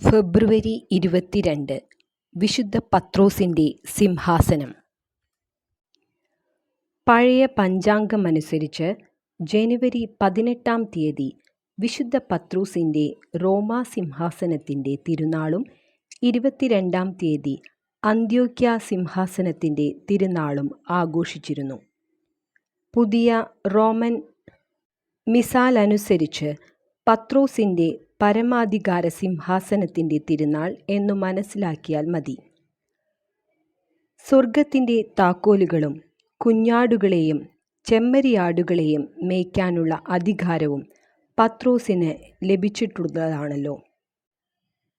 ഫെബ്രുവരി ഇരുപത്തിരണ്ട് വിശുദ്ധ പത്രോസിന്റെ സിംഹാസനം. പഴയ പഞ്ചാംഗമനുസരിച്ച് ജനുവരി പതിനെട്ടാം തീയതി വിശുദ്ധ പത്രോസിന്റെ റോമാ സിംഹാസനത്തിന്റെ തിരുനാളും ഇരുപത്തിരണ്ടാം തീയതി അന്ത്യോക്യ സിംഹാസനത്തിന്റെ തിരുനാളും ആഘോഷിച്ചിരുന്നു. പുതിയ റോമൻ മിസാലനുസരിച്ച് പത്രോസിന്റെ പരമാധികാര സിംഹാസനത്തിന്റെ തിരുനാൾ എന്നു മനസ്സിലാക്കിയാൽ മതി. സ്വർഗത്തിന്റെ താക്കോലുകളും കുഞ്ഞാടുകളെയും ചെമ്മരിയാടുകളെയും മേയ്ക്കാനുള്ള അധികാരവും പത്രോസിന് ലഭിച്ചിട്ടുള്ളതാണല്ലോ.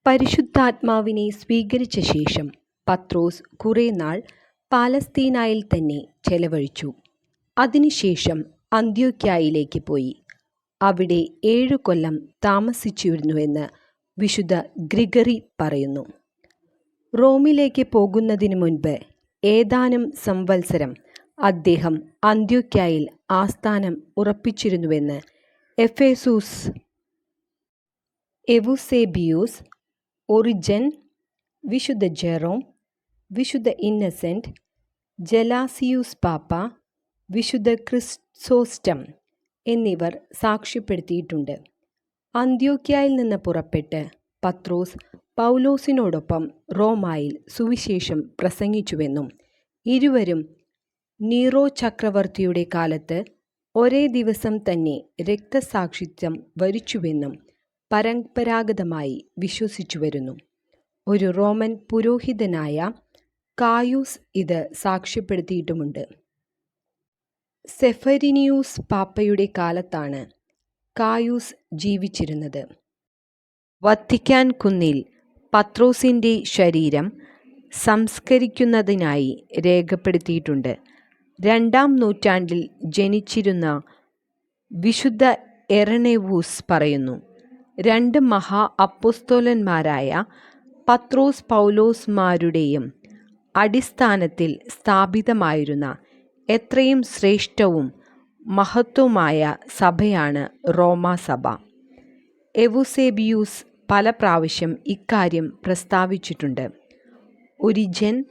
പരിശുദ്ധാത്മാവിനെ സ്വീകരിച്ച ശേഷം പത്രോസ് കുറേ നാൾ പാലസ്തീനായിൽ തന്നെ ചെലവഴിച്ചു. അതിനുശേഷം അന്ത്യോക്യായിലേക്ക് പോയി. അവിടെ ഏഴു കൊല്ലം താമസിച്ചിരുന്നുവെന്ന് വിശുദ്ധ ഗ്രിഗറി പറയുന്നു. റോമിലേക്ക് പോകുന്നതിന് മുൻപ് ഏതാനും സംവത്സരം അദ്ദേഹം അന്ത്യോക്യായിൽ ആസ്ഥാനം ഉറപ്പിച്ചിരുന്നുവെന്ന് എഫേസൂസ് എവുസേബിയൂസ് ഒറിജൻ വിശുദ്ധ ജെറോം വിശുദ്ധ ഇന്നസെന്റ് ജലാസിയൂസ് പാപ്പ വിശുദ്ധ ക്രിസ്സോസ്റ്റം എന്നിവർ സാക്ഷ്യപ്പെടുത്തിയിട്ടുണ്ട്. അന്ത്യോക്യായിൽ നിന്ന് പുറപ്പെട്ട് പത്രോസ് പൗലോസിനോടൊപ്പം റോമായിൽ സുവിശേഷം പ്രസംഗിച്ചുവെന്നും ഇരുവരും നീറോ ചക്രവർത്തിയുടെ കാലത്ത് ഒരേ ദിവസം തന്നെ രക്തസാക്ഷിത്വം വരിച്ചുവെന്നും പരമ്പരാഗതമായി വിശ്വസിച്ചു വരുന്നു ഒരു റോമൻ പുരോഹിതനായ കായൂസ് ഇത് സാക്ഷ്യപ്പെടുത്തിയിട്ടുമുണ്ട്. സെഫരിനിയൂസ് പാപ്പയുടെ കാലത്താണ് കായൂസ് ജീവിച്ചിരുന്നത്. വത്തിക്കാൻ കുന്നിൽ പത്രോസിന്റെ ശരീരം സംസ്കരിക്കുന്നതിനായി രേഖപ്പെടുത്തിയിട്ടുണ്ട്. രണ്ടാം നൂറ്റാണ്ടിൽ ജനിച്ചിരുന്ന വിശുദ്ധ എറണേവൂസ് പറയുന്നു രണ്ട് മഹാ അപ്പുസ്തോലന്മാരായ പത്രോസ് പൗലോസ്മാരുടെയും അടിസ്ഥാനത്തിൽ സ്ഥാപിതമായിരുന്ന എത്രയും ശ്രേഷ്ഠവും മഹത്വമായ സഭയാണ് റോമാസഭ എവുസേബിയൂസ് പല പ്രാവശ്യം ഇക്കാര്യം പ്രസ്താവിച്ചിട്ടുണ്ട്. ഒരിജൻ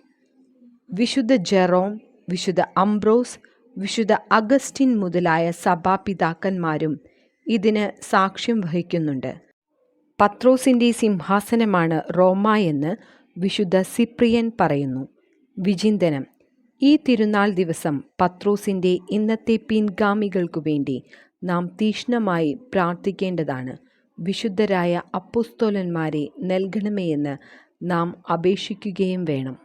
വിശുദ്ധ ജെറോം വിശുദ്ധ അംബ്രോസ് വിശുദ്ധ അഗസ്റ്റിൻ മുതലായ സഭാപിതാക്കന്മാരും ഇതിന് സാക്ഷ്യം വഹിക്കുന്നുണ്ട്. പത്രോസിന്റെ സിംഹാസനമാണ് റോമ എന്ന് വിശുദ്ധ സിപ്രിയൻ പറയുന്നു. വിചിന്തനം ഈ തിരുനാൾ ദിവസം പത്രോസിന്റെ ഇന്നത്തെ പിൻഗാമികൾക്കു വേണ്ടി നാം തീഷ്ണമായി പ്രാർത്ഥിക്കേണ്ടതാണ്. വിശുദ്ധരായ അപ്പുസ്തോലന്മാരെ നൽകണമേയെന്ന് നാം അപേക്ഷിക്കുകയും വേണം.